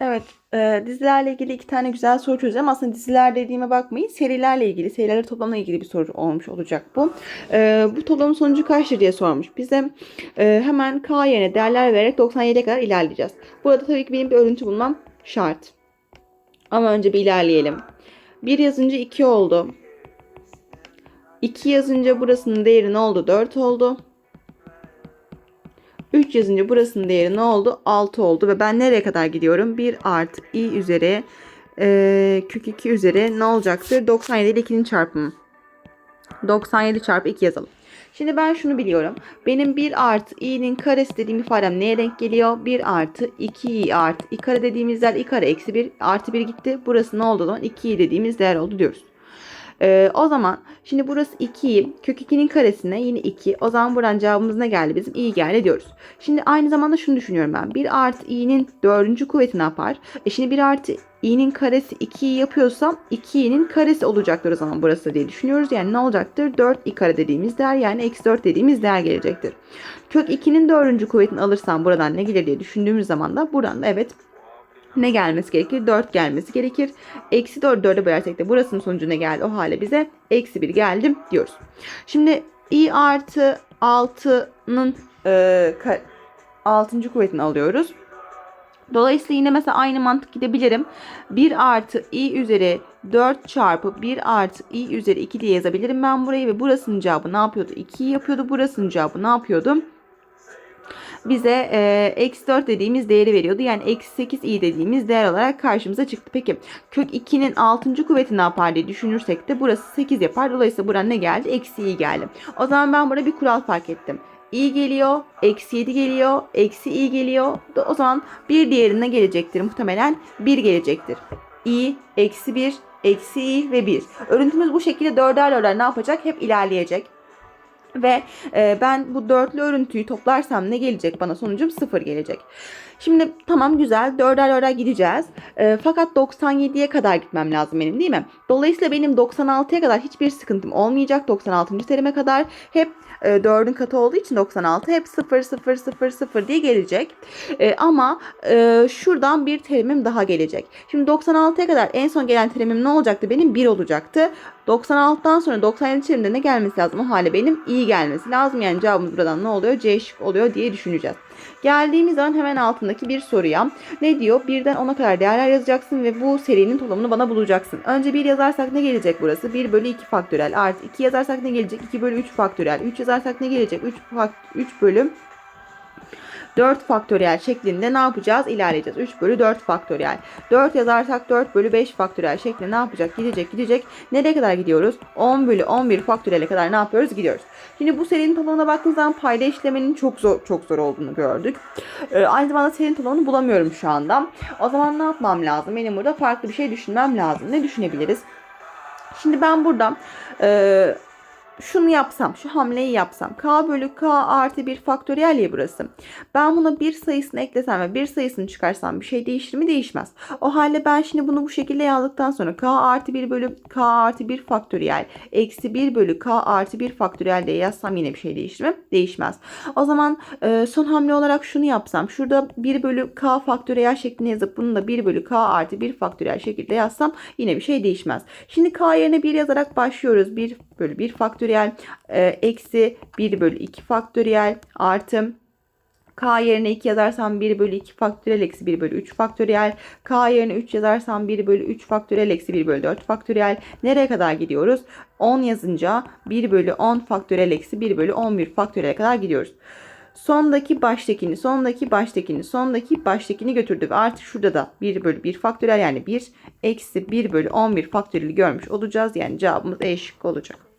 Evet, e, dizilerle ilgili iki tane güzel soru çözeceğim. Aslında diziler dediğime bakmayın. Serilerle ilgili, serilerle toplamla ilgili bir soru olmuş olacak bu. E, bu toplamın sonucu kaçtır diye sormuş. Bize e, hemen K yerine değerler vererek 97'ye kadar ilerleyeceğiz. Burada tabii ki benim bir örüntü bulmam şart. Ama önce bir ilerleyelim. 1 yazınca 2 oldu. 2 yazınca burasının değeri ne oldu? 4 oldu. 3 yazınca burasının değeri ne oldu? 6 oldu ve ben nereye kadar gidiyorum? 1 artı i üzeri e, kök 2 üzeri ne olacaktır? 97 ile 2'nin çarpımı. 97 çarpı 2 yazalım. Şimdi ben şunu biliyorum. Benim 1 artı i'nin karesi dediğim ifadem neye denk geliyor? 1 artı 2i artı i kare dediğimiz değer i kare eksi 1 artı 1 gitti. Burası ne oldu o zaman? 2i dediğimiz değer oldu diyoruz. Ee, o zaman şimdi burası 2'yi kök 2'nin karesine yine 2. O zaman buradan cevabımız ne geldi bizim? i geldi diyoruz. Şimdi aynı zamanda şunu düşünüyorum ben. 1 artı i'nin dördüncü kuvveti ne yapar? E şimdi 1 artı i'nin karesi 2'yi yapıyorsam 2i'nin karesi olacaktır o zaman burası diye düşünüyoruz. Yani ne olacaktır? 4 i kare dediğimiz değer yani eksi 4 dediğimiz değer gelecektir. Kök 2'nin dördüncü kuvvetini alırsam buradan ne gelir diye düşündüğümüz zaman da buradan da evet ne gelmesi gerekir? 4 gelmesi gerekir. Eksi 4 4'e bölersek de burasının sonucu ne geldi? O hale bize eksi 1 geldim diyoruz. Şimdi i artı 6'nın e, 6. kuvvetini alıyoruz. Dolayısıyla yine mesela aynı mantık gidebilirim. 1 artı i üzeri 4 çarpı 1 artı i üzeri 2 diye yazabilirim ben burayı ve burasının cevabı ne yapıyordu? 2'yi yapıyordu. Burasının cevabı ne yapıyordu? Bize e, eksi 4 dediğimiz değeri veriyordu. Yani eksi 8 i dediğimiz değer olarak karşımıza çıktı. Peki kök 2'nin 6. kuvveti ne yapar diye düşünürsek de burası 8 yapar. Dolayısıyla buraya ne geldi? Eksi i geldi. O zaman ben burada bir kural fark ettim. i geliyor, eksi 7 geliyor, eksi i geliyor. O zaman bir diğerine gelecektir. Muhtemelen 1 gelecektir. i, eksi 1, eksi i ve 1. Örüntümüz bu şekilde dörder dörder ne yapacak? Hep ilerleyecek. Ve e, ben bu dörtlü örüntüyü toplarsam ne gelecek bana sonucum 0 gelecek. Şimdi tamam güzel dörder dörder gideceğiz. E, fakat 97'ye kadar gitmem lazım benim değil mi? Dolayısıyla benim 96'ya kadar hiçbir sıkıntım olmayacak. 96. terime kadar hep e, 4'ün katı olduğu için 96 hep 0 0 0 0 diye gelecek. E, ama şuradan bir terimim daha gelecek. Şimdi 96'ya kadar en son gelen terimim ne olacaktı? Benim 1 olacaktı. 96'dan sonra 97 terimde ne gelmesi lazım? O hale benim iyi gelmesi lazım. Yani cevabımız buradan ne oluyor? C şık oluyor diye düşüneceğiz. Geldiğimiz zaman hemen altındaki bir soruya ne diyor? Birden 10'a kadar değerler yazacaksın ve bu serinin toplamını bana bulacaksın. Önce 1 yazarsak ne gelecek burası? 1 bölü 2 faktörel artı 2 yazarsak ne gelecek? 2 bölü 3 faktörel. 3 yazarsak ne gelecek? 3, 3 bölü 4 faktöriyel şeklinde ne yapacağız? İlerleyeceğiz. 3 bölü 4 faktöriyel. 4 yazarsak 4 bölü 5 faktöriyel şeklinde ne yapacak? Gidecek gidecek. Nereye kadar gidiyoruz? 10 bölü 11 faktöriyele kadar ne yapıyoruz? Gidiyoruz. Şimdi bu serinin toplamına baktığımız zaman payda işlemenin çok zor çok zor olduğunu gördük. Ee, aynı zamanda serinin toplamını bulamıyorum şu anda. O zaman ne yapmam lazım? Benim burada farklı bir şey düşünmem lazım. Ne düşünebiliriz? Şimdi ben burada e, şunu yapsam, şu hamleyi yapsam. K bölü K artı bir faktöriyel ya burası. Ben buna bir sayısını eklesem ve bir sayısını çıkarsam bir şey değişir mi? Değişmez. O halde ben şimdi bunu bu şekilde yazdıktan sonra K artı 1 bölü K artı 1 faktöriyel eksi 1 bölü K artı 1 faktöriyel diye yazsam yine bir şey değişir mi? Değişmez. O zaman e, son hamle olarak şunu yapsam. Şurada 1 bölü K faktöriyel şeklinde yazıp bunu da 1 bölü K artı 1 faktöriyel şekilde yazsam yine bir şey değişmez. Şimdi K yerine 1 yazarak başlıyoruz. 1 bölü 1 faktöriyel e, eksi 1 bölü 2 faktöriyel artı K yerine 2 yazarsam 1 bölü 2 faktöriyel eksi 1 bölü 3 faktöriyel. K yerine 3 yazarsam 1 bölü 3 faktöriyel eksi 1 bölü 4 faktöriyel. Nereye kadar gidiyoruz? 10 yazınca 1 bölü 10 faktöriyel eksi 1 bölü 11 faktöriyele kadar gidiyoruz. Sondaki baştakini, sondaki baştakini, sondaki baştakini götürdü ve artık şurada da 1 bölü 1 faktöriyel yani 1 eksi 1 bölü 11 faktöriyeli görmüş olacağız. Yani cevabımız E şıkkı olacak.